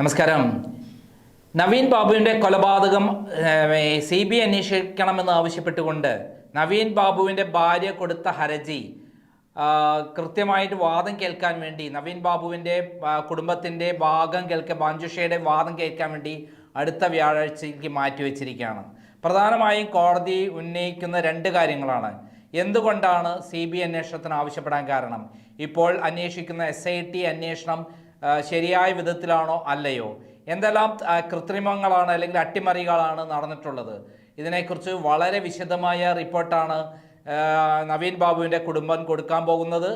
നമസ്കാരം. നവീൻ ബാബുവിന്റെ കൊലപാതകം സി ബി ഐ അന്വേഷിക്കണമെന്ന് ആവശ്യപ്പെട്ടുകൊണ്ട് നവീൻ ബാബുവിന്റെ ഭാര്യ കൊടുത്ത ഹർജി കൃത്യമായിട്ട് വാദം കേൾക്കാൻ വേണ്ടി നവീൻ ബാബുവിന്റെ കുടുംബത്തിന്റെ ഭാഗം കേൾക്കാൻ ബാഞ്ചുഷയുടെ വാദം കേൾക്കാൻ വേണ്ടി അടുത്ത വ്യാഴാഴ്ചയ്ക്ക് മാറ്റിവെച്ചിരിക്കുകയാണ് പ്രധാനമായും കോടതി ഉന്നയിക്കുന്ന രണ്ട് കാര്യങ്ങളാണ്. എന്തുകൊണ്ടാണ് സി ബി അന്വേഷണത്തിന് ആവശ്യപ്പെടാൻ കാരണം? ഇപ്പോൾ അന്വേഷിക്കുന്ന എസ് ഐ ടി അന്വേഷണം ശരിയായ വിധത്തിലാണോ അല്ലയോ? എന്തെല്ലാം കൃത്രിമങ്ങളാണ് അല്ലെങ്കിൽ അട്ടിമറികളാണ് നടന്നിട്ടുള്ളത്? ഇതിനെക്കുറിച്ച് വളരെ വിശദമായ റിപ്പോർട്ടാണ് നവീൻ ബാബുവിന്റെ കുടുംബം കൊടുക്കാൻ പോകുന്നത്.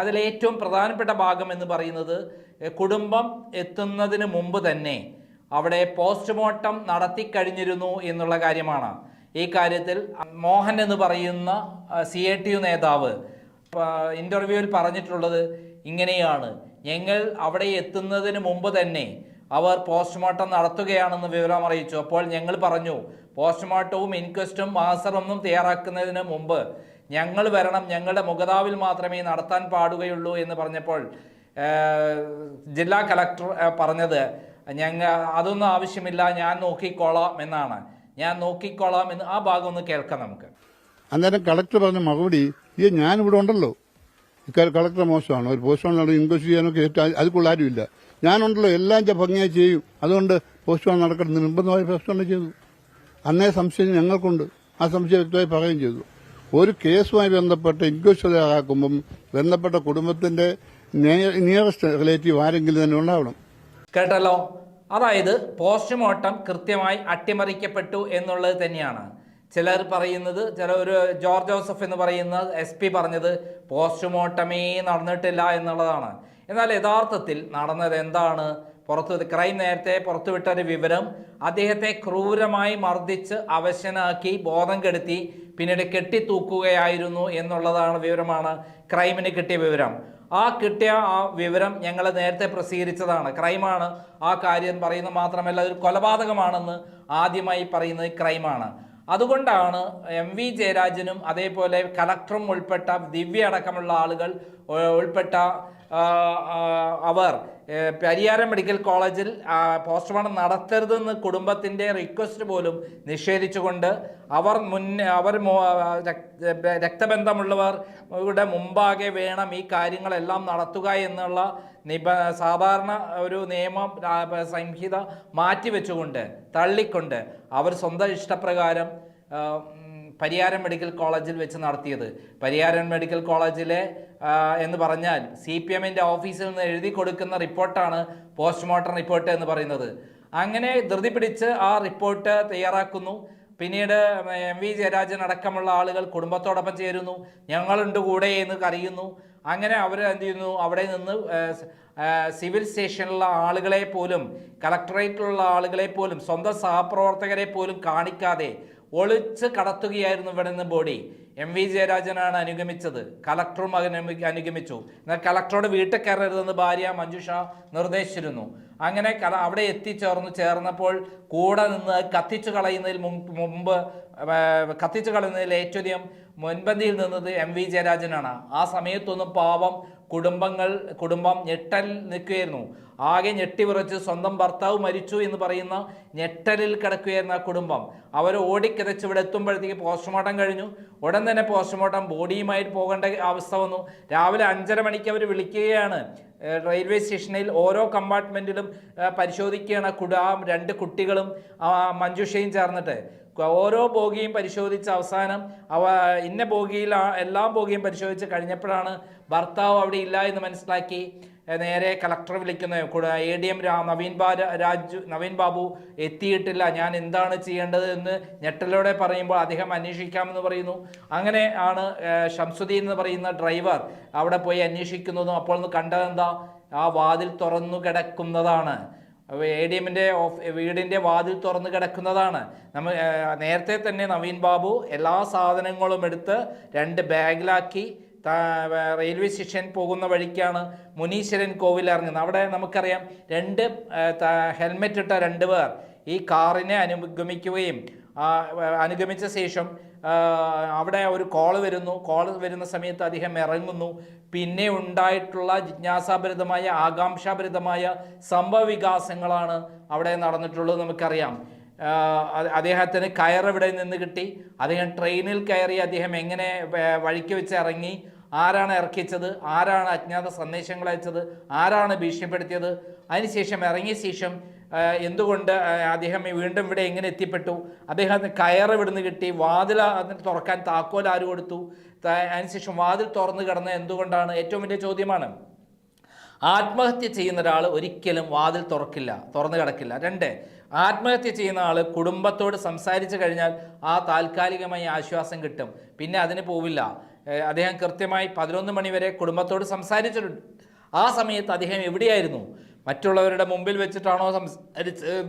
അതിലേറ്റവും പ്രധാനപ്പെട്ട ഭാഗം എന്ന് പറയുന്നത് കുടുംബം എത്തുന്നതിന് മുമ്പ് തന്നെ അവിടെ പോസ്റ്റ്മോർട്ടം നടത്തിക്കഴിഞ്ഞിരുന്നു എന്നുള്ള കാര്യമാണ്. ഈ കാര്യത്തിൽ മോഹൻ എന്ന് പറയുന്ന സി നേതാവ് ഇന്റർവ്യൂവിൽ പറഞ്ഞിട്ടുള്ളത് ഇങ്ങനെയാണ്. ഞങ്ങൾ അവിടെ എത്തുന്നതിന് മുമ്പ് തന്നെ അവർ പോസ്റ്റ്മോർട്ടം നടത്തുകയാണെന്ന് വിവരം അറിയിച്ചു. അപ്പോൾ ഞങ്ങൾ പറഞ്ഞു പോസ്റ്റ്മോർട്ടവും ഇൻക്വസ്റ്റും മാസറൊന്നും തയ്യാറാക്കുന്നതിന് മുമ്പ് ഞങ്ങൾ വരണം. ഞങ്ങളുടെ മുഖതാവിൽ മാത്രമേ നടത്താൻ പാടുകയുള്ളൂ എന്ന് പറഞ്ഞപ്പോൾ ജില്ലാ കളക്ടർ പറഞ്ഞത് ഞങ്ങൾ അതൊന്നും ആവശ്യമില്ല. ഞാൻ നോക്കിക്കോളാം എന്നാണ്. ഞാൻ നോക്കിക്കോളാം എന്ന് ആ ഭാഗം ഒന്ന് കേൾക്കാം നമുക്ക്. അന്നേരം കളക്ടർ പറഞ്ഞ മറുപടി ഈ ഞാനിവിടെ ഉണ്ടല്ലോ. കളക്ടർ മോശമാണ്. ഒരു പോസ്റ്റ്മോർട്ടം ഇൻക്വസ്റ്റ് ചെയ്യാനൊക്കെ ഏറ്റവും അതുക്കുള്ള ആരുമില്ല. ഞാനുണ്ടല്ലോ എല്ലാം ഭംഗിയായി ചെയ്യും. അതുകൊണ്ട് പോസ്റ്റ്മോർട്ടം നടക്കണം നിർബന്ധമായി പോസ്റ്റ്മോർട്ടം ചെയ്തു. അന്നേ സംശയം ഞങ്ങൾക്കുണ്ട്. ആ സംശയം വ്യക്തമായി പറയുകയും ചെയ്തു. ഒരു കേസുമായി ബന്ധപ്പെട്ട് ഇൻക്വസ്റ്റ് തയ്യാറാക്കുമ്പം ബന്ധപ്പെട്ട കുടുംബത്തിന്റെ നിയറസ്റ്റ് റിലേറ്റീവ് ആരെങ്കിലും തന്നെ ഉണ്ടാവണം. കേട്ടല്ലോ? അതായത് പോസ്റ്റ്മോർട്ടം കൃത്യമായി അട്ടിമറിക്കപ്പെട്ടു എന്നുള്ളത് തന്നെയാണ്. ചിലർ പറയുന്നത് ചില ഒരു ജോർജ് ജോസഫ് എന്ന് പറയുന്ന എസ് പി പറഞ്ഞത് പോസ്റ്റ്മോർട്ടമേ നടന്നിട്ടില്ല എന്നുള്ളതാണ്. എന്നാൽ യഥാർത്ഥത്തിൽ നടന്നത് എന്താണ്? പുറത്ത് ക്രൈം നേരത്തെ പുറത്തുവിട്ട ഒരു വിവരം അദ്ദേഹത്തെ ക്രൂരമായി മർദ്ദിച്ച് അവശനാക്കി ബോധം കെടുത്തി പിന്നീട് കെട്ടിത്തൂക്കുകയായിരുന്നു എന്നുള്ളതാണ് വിവരമാണ് ക്രൈമിന് കിട്ടിയ വിവരം. ആ കിട്ടിയ ആ വിവരം ഞങ്ങൾ നേരത്തെ പ്രസിദ്ധീകരിച്ചതാണ്. ക്രൈമാണ് ആ കാര്യം പറയുന്നത് മാത്രമല്ല ഒരു കൊലപാതകമാണെന്ന് ആദ്യമായി പറയുന്നത് ക്രൈമാണ്. അതുകൊണ്ടാണ് എം വി ജയരാജനും അതേപോലെ കലക്ടറും ഉൾപ്പെട്ട ദിവ്യ അടക്കമുള്ള ആളുകൾ ഉൾപ്പെട്ട അവർ പരിയാരം മെഡിക്കൽ കോളേജിൽ പോസ്റ്റ്മോർട്ടം നടത്തരുതെന്ന് കുടുംബത്തിന്റെ റിക്വസ്റ്റ് പോലും നിഷേധിച്ചുകൊണ്ട് അവർ മുൻ അവർ രക്തബന്ധമുള്ളവർ ഇവിടെ മുമ്പാകെ വേണം ഈ കാര്യങ്ങളെല്ലാം നടത്തുക എന്നുള്ള നിബ സാധാരണ ഒരു നിയമ സംഹിത മാറ്റിവെച്ചുകൊണ്ട് തള്ളിക്കൊണ്ട് അവർ സ്വന്തം ഇഷ്ടപ്രകാരം പരിയാരം മെഡിക്കൽ കോളേജിൽ വെച്ച് നടത്തിയത്. പരിയാരം മെഡിക്കൽ കോളേജിലെ എന്ന് പറഞ്ഞാൽ സി പി എമ്മിന്റെ ഓഫീസിൽ നിന്ന് എഴുതി കൊടുക്കുന്ന റിപ്പോർട്ടാണ് പോസ്റ്റ്മോർട്ടം റിപ്പോർട്ട് എന്ന് പറയുന്നത്. അങ്ങനെ ധൃതി പിടിച്ച് ആ റിപ്പോർട്ട് തയ്യാറാക്കുന്നു. പിന്നീട് എം വി ജയരാജൻ അടക്കമുള്ള ആളുകൾ കുടുംബത്തോടൊപ്പം ചേരുന്നു. ഞങ്ങളുണ്ട് കൂടെ എന്ന് കറിയുന്നു അങ്ങനെ അവർ എന്ത് ചെയ്യുന്നു? അവിടെ നിന്ന് സിവിൽ സ്റ്റേഷനിലുള്ള ആളുകളെ പോലും കളക്ടറേറ്റിലുള്ള ആളുകളെ പോലും സ്വന്തം സഹപ്രവർത്തകരെ പോലും കാണിക്കാതെ ഒളിച്ച് കടത്തുകയായിരുന്നു ഇവിടെ നിന്ന് ബോഡി. എം വി ജയരാജനാണ് അനുഗമിച്ചത്. കലക്ടറും അനുഗമി അനുഗമിച്ചു. എന്നാൽ കലക്ടറോട് വീട്ടിൽ കയറരുതെന്ന് ഭാര്യ മഞ്ജുഷ നിർദ്ദേശിച്ചിരുന്നു. അങ്ങനെ കല അവിടെ എത്തിച്ചേർന്നു. ചേർന്നപ്പോൾ കൂടെ നിന്ന് കത്തിച്ചു കളയുന്നതിൽ മുമ്പ് കത്തിച്ചു കളയുന്നതിൽ ഏറ്റവും മുൻപന്തിയിൽ നിന്നത് എം വി ജയരാജനാണ്. ആ സമയത്തൊന്നും പാവം കുടുംബങ്ങൾ കുടുംബം ഞെട്ടൽ നിൽക്കുകയായിരുന്നു. ആകെ ഞെട്ടിവിറച്ച് സ്വന്തം ഭർത്താവ് മരിച്ചു എന്ന് പറയുന്ന ഞെട്ടലിൽ കിടക്കുകയായിരുന്ന ആ കുടുംബം. അവർ ഓടിക്കിതച്ച് ഇവിടെ എത്തുമ്പോഴത്തേക്ക് പോസ്റ്റ്മോർട്ടം കഴിഞ്ഞു. ഉടൻ തന്നെ പോസ്റ്റ്മോർട്ടം ബോഡിയുമായിട്ട് പോകേണ്ട അവസ്ഥ വന്നു. രാവിലെ അഞ്ചര മണിക്ക് അവർ വിളിക്കുകയാണ്. റെയിൽവേ സ്റ്റേഷനിൽ ഓരോ കമ്പാർട്ട്മെന്റിലും പരിശോധിക്കുകയാണ് കുട രണ്ട് കുട്ടികളും മഞ്ജുഷയും ചേർന്നിട്ട്. ഓരോ ബോഗിയും പരിശോധിച്ച് അവസാനം അവ ഇന്ന ബോഗിയിൽ എല്ലാ ബോഗിയും പരിശോധിച്ച് കഴിഞ്ഞപ്പോഴാണ് ഭർത്താവ് അവിടെ ഇല്ല എന്ന് മനസ്സിലാക്കി. നേരെ കളക്ടർ വിളിക്കുന്നത് എ ഡി എം നവീൻ ബാ രാജു നവീൻ ബാബു എത്തിയിട്ടില്ല. ഞാൻ എന്താണ് ചെയ്യേണ്ടത് എന്ന് ഞെട്ടലോടെ പറയുമ്പോൾ അദ്ദേഹം അന്വേഷിക്കാമെന്ന് പറയുന്നു. അങ്ങനെ ആണ് ഷംസുദ്ദീൻ എന്ന് പറയുന്ന ഡ്രൈവർ അവിടെ പോയി അന്വേഷിക്കുന്നതും അപ്പോൾ കണ്ടതെന്താ? ആ വാതിൽ തുറന്നു കിടക്കുന്നതാണ്. എ ഡി എമ്മിന്റെ ഓഫ് വീടിന്റെ വാതിൽ തുറന്ന് കിടക്കുന്നതാണ്. നമ്മൾ നേരത്തെ തന്നെ നവീൻ ബാബു എല്ലാ സാധനങ്ങളും എടുത്ത് രണ്ട് ബാഗിലാക്കി റെയിൽവേ സ്റ്റേഷൻ പോകുന്ന വഴിക്കാണ് മുനീശ്വരൻ കോവിൽ ഇറങ്ങുന്നത്. അവിടെ നമുക്കറിയാം രണ്ട് ഹെൽമെറ്റ് ഇട്ട രണ്ട് പേർ ഈ കാറിനെ അനുഗമിക്കുകയും അനുഗമിച്ച ശേഷം അവിടെ ഒരു കോൾ വരുന്നു. കോൾ വരുന്ന സമയത്ത് അദ്ദേഹം ഇറങ്ങുന്നു. പിന്നെ ഉണ്ടായിട്ടുള്ള ജിജ്ഞാസാഭരിതമായ ആകാംക്ഷാഭരിതമായ സംഭവവികാസങ്ങളാണ് അവിടെ നടന്നിട്ടുള്ളത് നമുക്കറിയാം. അദ്ദേഹത്തിന് കയറെവിടെ നിന്ന് കിട്ടി? അദ്ദേഹം ട്രെയിനിൽ കയറി അദ്ദേഹം എങ്ങനെ വഴിക്ക് വെച്ച് ഇറങ്ങി? ആരാണ് ഇറക്കിച്ചത് ആരാണ് അജ്ഞാത സന്ദേശങ്ങൾ അയച്ചത്? ആരാണ് ഭീഷണിപ്പെടുത്തിയത്? അതിനുശേഷം ഇറങ്ങിയ ശേഷം എന്തുകൊണ്ട് അദ്ദേഹം വീണ്ടും ഇവിടെ എങ്ങനെ എത്തിപ്പെട്ടു? അദ്ദേഹം കയറ് ഇവിടുന്ന് കിട്ടി. വാതിൽ തുറക്കാൻ താക്കോൽ ആര് കൊടുത്തു? അതിനുശേഷം വാതിൽ തുറന്ന് കിടന്ന എന്തുകൊണ്ടാണ്? ഏറ്റവും വലിയ ചോദ്യമാണ്. ആത്മഹത്യ ചെയ്യുന്ന ഒരാൾ ഒരിക്കലും വാതിൽ തുറക്കില്ല തുറന്നു കിടക്കില്ല. രണ്ട് ആത്മഹത്യ ചെയ്യുന്ന ആൾ കുടുംബത്തോട് സംസാരിച്ചു കഴിഞ്ഞാൽ ആ താൽക്കാലികമായി ആശ്വാസം കിട്ടും. പിന്നെ അതിന് പോവില്ല. അദ്ദേഹം കൃത്യമായി പതിനൊന്ന് മണിവരെ കുടുംബത്തോട് സംസാരിച്ചിട്ടുണ്ട്. ആ സമയത്ത് അദ്ദേഹം എവിടെയായിരുന്നു? മറ്റുള്ളവരുടെ മുമ്പിൽ വെച്ചിട്ടാണോ സംസ്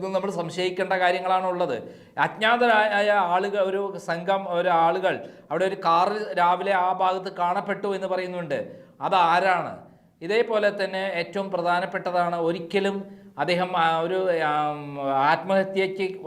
നമ്മൾ സംശയിക്കേണ്ട കാര്യങ്ങളാണ് ഉള്ളത്. അജ്ഞാതരായ ആളുകൾ ഒരു സംഘം ഒരു ആളുകൾ അവിടെ ഒരു കാറ് രാവിലെ ആ ഭാഗത്ത് കാണപ്പെട്ടു എന്ന് പറയുന്നുണ്ട്. അതാരാണ് ഇതേപോലെ തന്നെ ഏറ്റവും പ്രധാനപ്പെട്ടതാണ് ഒരിക്കലും അദ്ദേഹം ഒരു ആത്മഹത്യയ്ക്ക്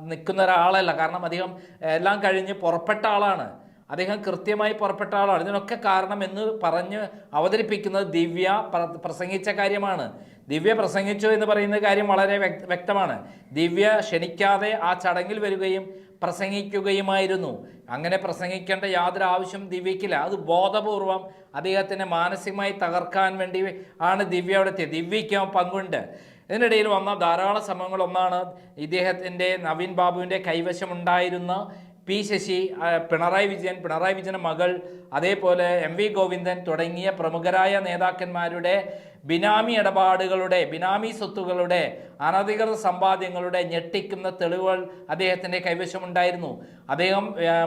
നിൽക്കുന്ന ഒരാളല്ല. കാരണം അദ്ദേഹം എല്ലാം കഴിഞ്ഞ് പുറപ്പെട്ട ആളാണ്. അദ്ദേഹം കൃത്യമായി പുറപ്പെട്ട ആളാണ്. ഇതിനൊക്കെ കാരണം എന്ന് പറഞ്ഞ് അവതരിപ്പിക്കുന്നത് ദിവ്യ പ്ര- പ്രസംഗിച്ച കാര്യമാണ്. ദിവ്യ പ്രസംഗിച്ചു എന്ന് പറയുന്ന കാര്യം വളരെ വ്യക്തമാണ്. ദിവ്യ ക്ഷണിക്കാതെ ആ ചടങ്ങിൽ വരികയും പ്രസംഗിക്കുകയുമായിരുന്നു. അങ്ങനെ പ്രസംഗിക്കേണ്ട യാതൊരു ആവശ്യം ദിവ്യക്കില്ല അത് ബോധപൂർവം അദ്ദേഹത്തിനെ മാനസികമായി തകർക്കാൻ വേണ്ടി ആണ് ദിവ്യ അവിടെ എത്തിയത്. ദിവ്യയ്ക്ക് പങ്കുണ്ട്. ഇതിനിടയിൽ വന്ന ധാരാളം ശ്രമങ്ങൾ ഒന്നാണ് ഇദ്ദേഹത്തിന്റെ നവീൻ ബാബുവിന്റെ കൈവശമുണ്ടായിരുന്ന പി ശശി പിണറായി വിജയൻ പിണറായി വിജയന്റെ മകൾ അതേപോലെ എം വി ഗോവിന്ദൻ തുടങ്ങിയ പ്രമുഖരായ നേതാക്കന്മാരുടെ ബിനാമി ഇടപാടുകളുടെ ബിനാമി സ്വത്തുകളുടെ അനധികൃത സമ്പാദ്യങ്ങളുടെ ഞെട്ടിക്കുന്ന തെളിവുകൾ അദ്ദേഹത്തിന്റെ കൈവശമുണ്ടായിരുന്നു. അദ്ദേഹം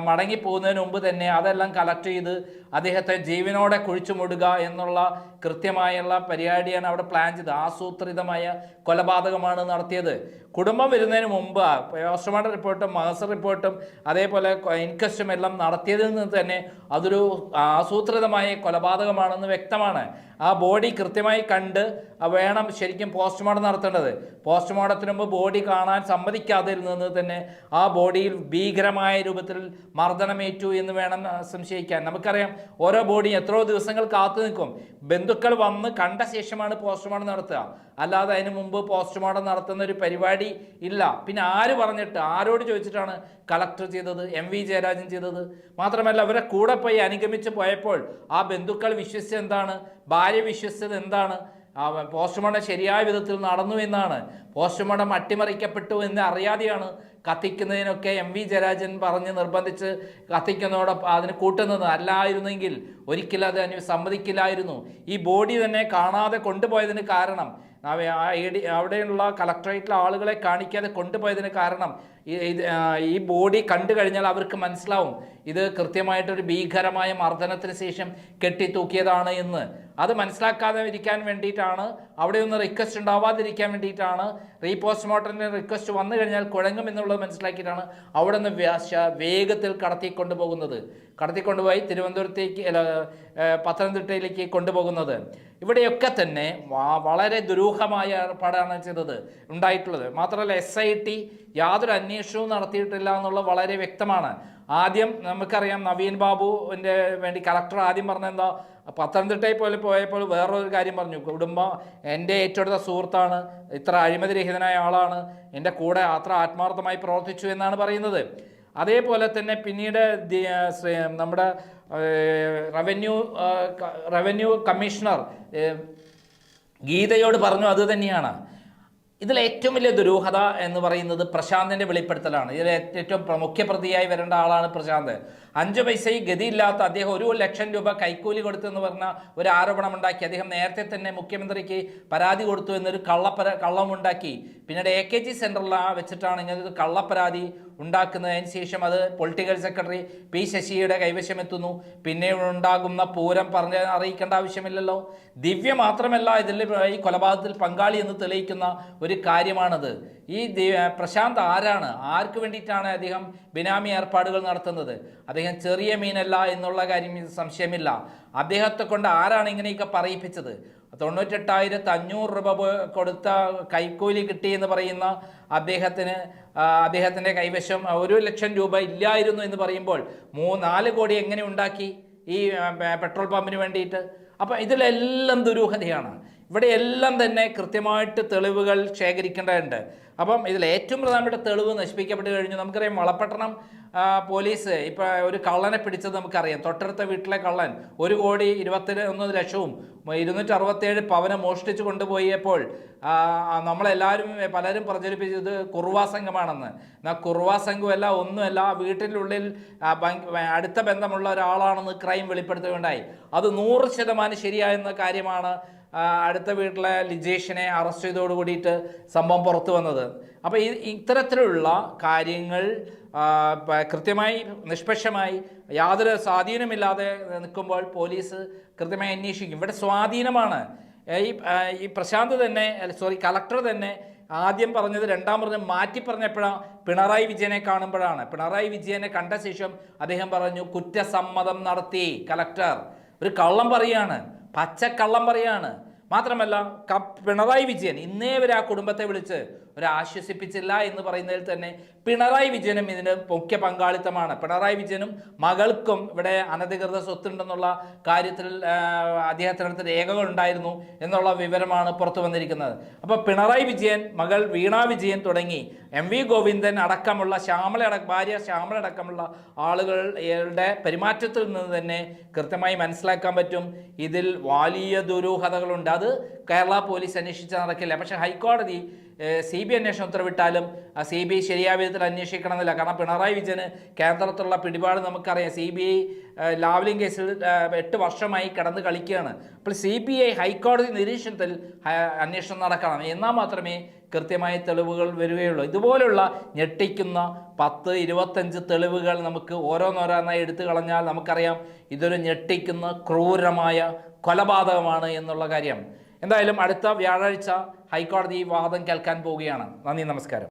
മടങ്ങി മടങ്ങിപ്പോകുന്നതിന് മുമ്പ് തന്നെ അതെല്ലാം കളക്ട് ചെയ്ത് അദ്ദേഹത്തെ ജീവനോടെ കുഴിച്ചു മൂടുക എന്നുള്ള കൃത്യമായുള്ള പരിപാടിയാണ് അവിടെ പ്ലാൻ ചെയ്തത്. ആസൂത്രിതമായ കൊലപാതകമാണ് നടത്തിയത്. കുടുംബം വരുന്നതിന് മുമ്പ് പോസ്റ്റ്മോർട്ടം റിപ്പോർട്ടും മഹസർ റിപ്പോർട്ടും അതേപോലെ ഇൻക്വസ്റ്റും എല്ലാം നടത്തിയതിൽ നിന്ന് തന്നെ അതൊരു ആസൂത്രിതമായ കൊലപാതകമാണെന്ന് വ്യക്തമാണ്. ആ ബോഡി കൃത്യമായി കണ്ട് ആ വേണം ശരിക്കും പോസ്റ്റ്മോർട്ടം നടത്തേണ്ടത്. പോസ്റ്റ്മോർട്ടത്തിന് മുമ്പ് ബോഡി കാണാൻ സമ്മതിക്കാതെ നിന്ന് തന്നെ ആ ബോഡിയിൽ ഭീകരമായ രൂപത്തിൽ മർദ്ദനമേറ്റു എന്ന് വേണം സംശയിക്കാൻ. നമുക്കറിയാം ഓരോ ബോഡിയും എത്രയോ ദിവസങ്ങൾ കാത്തു നിൽക്കും. ബന്ധുക്കൾ വന്ന് കണ്ട ശേഷമാണ് പോസ്റ്റ്മോർട്ടം നടത്തുക. അല്ലാതെ അതിന് മുമ്പ് പോസ്റ്റ്മോർട്ടം നടത്തുന്ന ഒരു പരിപാടി ഇല്ല. പിന്നെ ആര് പറഞ്ഞിട്ട് ആരോട് ചോദിച്ചിട്ടാണ് കളക്ടർ ചെയ്തത് എം വി ജയരാജൻ ചെയ്തത്? മാത്രമല്ല അവരെ കൂടെ പോയി അനുഗമിച്ച് പോയപ്പോൾ ആ ബന്ധുക്കൾ വിശ്വസിച്ച് എന്താണ്? ഭാര്യ വിശ്വസിച്ചത് എന്താണ്? പോസ്റ്റ്മോർട്ടം ശരിയായ വിധത്തിൽ നടന്നു എന്നാണ്. പോസ്റ്റ്മോർട്ടം അട്ടിമറിക്കപ്പെട്ടു എന്ന് അറിയാതെയാണ് കത്തിക്കുന്നതിനൊക്കെ എം വി ജയരാജൻ പറഞ്ഞ് നിർബന്ധിച്ച് കത്തിക്കുന്നതോടൊപ്പം അതിന് കൂട്ടുന്നത്. അല്ലായിരുന്നെങ്കിൽ ഒരിക്കലും അത് അനു സമ്മതിക്കില്ലായിരുന്നു. ഈ ബോഡി തന്നെ കാണാതെ കൊണ്ടുപോയതിന് കാരണം അവിടെയുള്ള കളക്ടറേറ്റിലെ ആളുകളെ കാണിക്കാതെ കൊണ്ടുപോയതിന് കാരണം ഈ ബോഡി കണ്ടു കഴിഞ്ഞാൽ അവർക്ക് മനസ്സിലാവും. ഇത് കൃത്യമായിട്ടൊരു ഭീകരമായ മർദ്ദനത്തിന് ശേഷം കെട്ടിത്തൂക്കിയതാണ് എന്ന്. അത് മനസ്സിലാക്കാതെ ഇരിക്കാൻ വേണ്ടിയിട്ടാണ്. അവിടെ ഒന്ന് റിക്വസ്റ്റ് ഉണ്ടാവാതിരിക്കാൻ വേണ്ടിയിട്ടാണ്. റീപോസ്റ്റ്മോർട്ടമിന്റെ റിക്വസ്റ്റ് വന്നു കഴിഞ്ഞാൽ കുഴങ്ങും എന്നുള്ളത് മനസ്സിലാക്കിയിട്ടാണ് അവിടെ നിന്ന് വേഗത്തിൽ കടത്തിക്കൊണ്ട് പോകുന്നത് കടത്തിക്കൊണ്ടുപോയി തിരുവനന്തപുരത്തേക്ക് പത്തനംതിട്ടയിലേക്ക് കൊണ്ടുപോകുന്നത്. ഇവിടെയൊക്കെ തന്നെ വളരെ ദുരൂഹമായ ഏർപ്പാടാണ് ചെയ്തത് ഉണ്ടായിട്ടുള്ളത്. മാത്രമല്ല എസ് യാതൊരു അന്വേഷണവും നടത്തിയിട്ടില്ല എന്നുള്ളത് വളരെ വ്യക്തമാണ്. ആദ്യം നമുക്കറിയാം നവീൻ ബാബുവിന്റെ വേണ്ടി കളക്ടർ ആദ്യം പറഞ്ഞ എന്താ പത്തനംതിട്ടയിൽ പോലെ പോയപ്പോൾ വേറൊരു കാര്യം പറഞ്ഞു. കുടുംബം എന്റെ ഏറ്റെടുത്ത സുഹൃത്താണ് ഇത്ര അഴിമതിരഹിതനായ ആളാണ് എന്റെ കൂടെ അത്ര ആത്മാർത്ഥമായി പ്രവർത്തിച്ചു എന്നാണ് പറയുന്നത്. അതേപോലെ തന്നെ പിന്നീട് നമ്മുടെ റവന്യൂ റവന്യൂ കമ്മീഷണർ ഗീതയോട് പറഞ്ഞു അത് തന്നെയാണ്. ഇതിൽ ഏറ്റവും വലിയ ദുരൂഹത എന്ന് പറയുന്നത് പ്രശാന്തിന്റെ വെളിപ്പെടുത്തലാണ്. ഇതിൽ ഏറ്റവും പ്ര- മുഖ്യപ്രതിയായി വരേണ്ട ആളാണ് പ്രശാന്ത്. അഞ്ചു പൈസയും ഗതിയില്ലാത്ത അദ്ദേഹം ഒരു ലക്ഷം രൂപ കൈക്കൂലി കൊടുത്തു എന്ന് പറഞ്ഞ ഒരു ആരോപണം ഉണ്ടാക്കി. അദ്ദേഹം നേരത്തെ തന്നെ മുഖ്യമന്ത്രിക്ക് പരാതി കൊടുത്തു എന്നൊരു കള്ളപ്പര കള്ളമുണ്ടാക്കി. പിന്നീട് എ കെ ജി സെന്ററിൽ വെച്ചിട്ടാണ് ഇങ്ങനെ ഒരു കള്ളപ്പരാതി ഉണ്ടാക്കുന്നതിന് ശേഷം അത് പൊളിറ്റിക്കൽ സെക്രട്ടറി പി ശശിയുടെ കൈവശം എത്തുന്നു. പിന്നെ ഉണ്ടാകുന്ന പൂരം പറഞ്ഞ് അറിയിക്കേണ്ട ആവശ്യമില്ലല്ലോ. ദിവ്യ മാത്രമല്ല ഇതിൽ ഈ കൊലപാതകത്തിൽ പങ്കാളി എന്ന് തെളിയിക്കുന്ന ഒരു കാര്യമാണത്. ഈ പ്രശാന്ത് ആരാണ്? ആർക്ക് വേണ്ടിയിട്ടാണ് അദ്ദേഹം ബിനാമി ഏർപ്പാടുകൾ നടത്തുന്നത്? അദ്ദേഹം ചെറിയ മീനല്ല എന്നുള്ള കാര്യം സംശയമില്ല. അദ്ദേഹത്തെ കൊണ്ട് ആരാണ് ഇങ്ങനെയൊക്കെ പറയിപ്പിച്ചത്? തൊണ്ണൂറ്റെട്ടായിരത്തി അഞ്ഞൂറ് രൂപ കൊടുത്ത കൈക്കൂലി കിട്ടി എന്ന് പറയുന്ന അദ്ദേഹത്തിന് അദ്ദേഹത്തിന്റെ കൈവശം ഒരു ലക്ഷം രൂപ ഇല്ലായിരുന്നു എന്ന് പറയുമ്പോൾ മൂ നാല് കോടി എങ്ങനെ ഉണ്ടാക്കി ഈ പെട്രോൾ പമ്പിന് വേണ്ടിയിട്ട്? അപ്പം ഇതിലെല്ലാം ദുരൂഹതയാണ്. ഇവിടെ എല്ലാം തന്നെ കൃത്യമായിട്ട് തെളിവുകൾ ശേഖരിക്കേണ്ടതുണ്ട്. അപ്പം ഇതിൽ ഏറ്റവും പ്രധാനപ്പെട്ട തെളിവ് നശിപ്പിക്കപ്പെട്ട് കഴിഞ്ഞു. നമുക്കറിയാം വളപട്ടണം പോലീസ് ഇപ്പം ഒരു കള്ളനെ പിടിച്ചത് നമുക്കറിയാം. തൊട്ടടുത്ത വീട്ടിലെ കള്ളൻ ഒരു കോടി ഇരുപത്തി ഒന്ന് ലക്ഷവും ഇരുന്നൂറ്റി അറുപത്തേഴ് മോഷ്ടിച്ച് കൊണ്ടുപോയപ്പോൾ നമ്മളെല്ലാവരും പലരും പ്രചരിപ്പിച്ചത് കുറുവാ സംഘമാണെന്ന്. എന്നാൽ കുറുവാ സംഘമല്ല ഒന്നുമല്ല വീട്ടിനുള്ളിൽ അടുത്ത ബന്ധമുള്ള ഒരാളാണെന്ന് ക്രൈം വെളിപ്പെടുത്തുകയുണ്ടായി. അത് നൂറ് ശതമാനം ശരിയായെന്ന കാര്യമാണ് അടുത്ത വീട്ടിലെ ലിജേഷിനെ അറസ്റ്റ് ചെയ്തോട് കൂടിയിട്ട് സംഭവം പുറത്തു വന്നത്. അപ്പോൾ ഈ ഇത്തരത്തിലുള്ള കാര്യങ്ങൾ കൃത്യമായി നിഷ്പക്ഷമായി യാതൊരു സ്വാധീനമില്ലാതെ നിൽക്കുമ്പോൾ പോലീസ് കൃത്യമായി അന്വേഷിക്കും. ഇവിടെ സ്വാധീനമാണ്. ഈ ഈ പ്രശാന്ത് തന്നെ സോറി കളക്ടർ തന്നെ ആദ്യം പറഞ്ഞത് രണ്ടാം പറഞ്ഞ് മാറ്റി പറഞ്ഞപ്പോഴാണ് പിണറായി വിജയനെ കാണുമ്പോഴാണ്. പിണറായി വിജയനെ കണ്ട ശേഷം അദ്ദേഹം പറഞ്ഞു കുറ്റസമ്മതം നടത്തി കലക്ടർ. ഒരു കള്ളം പറയാണ്. പച്ചക്കള്ളം പറയാണ്. മാത്രമല്ല പിണറായി വിജയൻ ഇന്നേ വരെ ആ കുടുംബത്തെ വിളിച്ച് ഒരു ആശ്വസിപ്പിച്ചില്ല എന്ന് പറയുന്നതിൽ തന്നെ പിണറായി വിജയനും ഇതിന് മുഖ്യ പങ്കാളിത്തമാണ്. പിണറായി വിജയനും മകൾക്കും ഇവിടെ അനധികൃത സ്വത്തുണ്ടെന്നുള്ള കാര്യത്തിൽ അദ്ദേഹത്തിനടുത്ത് രേഖകൾ ഉണ്ടായിരുന്നു എന്നുള്ള വിവരമാണ് പുറത്തു വന്നിരിക്കുന്നത്. അപ്പോൾ പിണറായി വിജയൻ മകൾ വീണ വിജയൻ തുടങ്ങി എം വി ഗോവിന്ദൻ അടക്കമുള്ള ശ്യാമള ഭാര്യ ശ്യാമള അടക്കമുള്ള ആളുകളുടെ പെരുമാറ്റത്തിൽ നിന്ന് തന്നെ കൃത്യമായി മനസ്സിലാക്കാൻ പറ്റും. ഇതിൽ വലിയ ദുരൂഹതകളുണ്ട്. അത് കേരള പോലീസ് അന്വേഷിച്ച് നടക്കില്ല. പക്ഷേ ഹൈക്കോടതി സി ബി അന്വേഷണം ഉത്തരവിട്ടാലും സി ബി ഐ ശരിയായ വിധത്തിൽ അന്വേഷിക്കണമെന്നില്ല. കാരണം പിണറായി വിജയന് കേന്ദ്രത്തിലുള്ള പിടിപാട് നമുക്കറിയാം. സി ബി ഐ ലാവ്ലിംഗ് കേസിൽ എട്ട് വർഷമായി കിടന്ന് കളിക്കുകയാണ്. അപ്പോൾ സി ബി ഐ ഹൈക്കോടതി നിരീക്ഷണത്തിൽ അന്വേഷണം നടക്കണം. എന്നാൽ മാത്രമേ കൃത്യമായ തെളിവുകൾ വരികയുള്ളൂ. ഇതുപോലുള്ള ഞെട്ടിക്കുന്ന പത്ത് ഇരുപത്തഞ്ച് തെളിവുകൾ നമുക്ക് ഓരോന്നോരോന്നായി എടുത്തു കളഞ്ഞാൽ നമുക്കറിയാം ഇതൊരു ഞെട്ടിക്കുന്ന ക്രൂരമായ കൊലപാതകമാണ് എന്നുള്ള കാര്യം. എന്തായാലും അടുത്ത വ്യാഴാഴ്ച ഹൈക്കോടതി വാദം കേൾക്കാൻ പോവുകയാണ്. നന്ദി നമസ്കാരം.